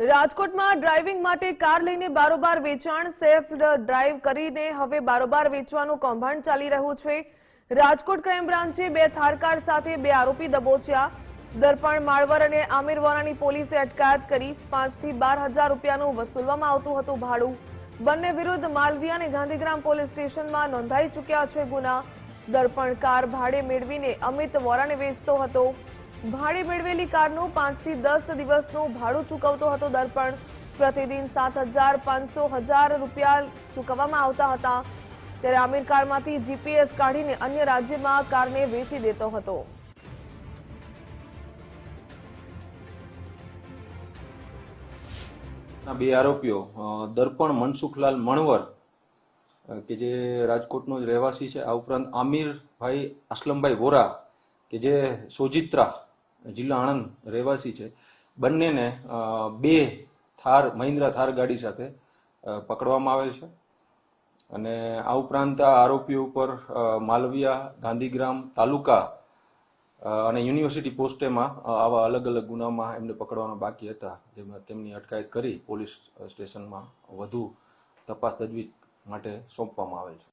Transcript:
રાજકોટમાં ડ્રાઇવિંગ માટે કાર લઈને બારોબાર વેચાણ સેફ ડ્રાઈવ કરીને હવે બારોબાર વેચવાનું કૌભાંડ ચાલી રહ્યું છે. રાજકોટ ક્રાઇમ બ્રાન્ચે બે થાર કાર સાથે બે આરોપી દબોચ્યા. દર્પણ માળવર અને આમીરવાનાની પોલીસે અટકાયત કરી પાંચથી બાર હજાર રૂપિયાનું વસૂલવામાં આવતું હતું ભાડું. બંને વિરુદ્ધ માલવીયા અને ગાંધીગ્રામ પોલીસ સ્ટેશનમાં નોંધાઈ ચૂક્યા છે ગુના. દર્પણ કાર ભાડે મેળવીને અમિત વોરાને વેચતો હતો. ભાડે મેળવેલી કારનું પાંચથી દસ દિવસનું ભાડું ચૂકવતો હતો દર્પણ. પ્રતિદિન સાત હજાર પાંચસો હજાર રૂપિયા ચૂકવવામાં આવતા હતા. ત્યારે આમિર કારમાંથી જીપીએસ કાઢીને અન્ય રાજ્યમાં કારને વેચી દેતો હતો. બે આરોપીઓ દર્પણ મનસુખલાલ મણવર કે જે રાજકોટનો રહેવાસી છે, આ ઉપરાંત આમિરભાઈ અસલમભાઈ વોરા, કે જે સોજિત્રા જિલ્લા આણંદ રહેવાસી છે. બંનેને બે થાર, મહિન્દ્રા થાર ગાડી સાથે પકડવામાં આવેલ છે. અને આ ઉપરાંત આ આરોપીઓ ઉપર માલવિયા, ગાંધીગ્રામ તાલુકા અને યુનિવર્સિટી પોસ્ટેમાં આવા અલગ અલગ ગુનામાં એમને પકડવાના બાકી હતા, જેમાં તેમની અટકાયત કરી પોલીસ સ્ટેશનમાં વધુ તપાસ તજવીજ માટે સોંપવામાં આવેલ છે.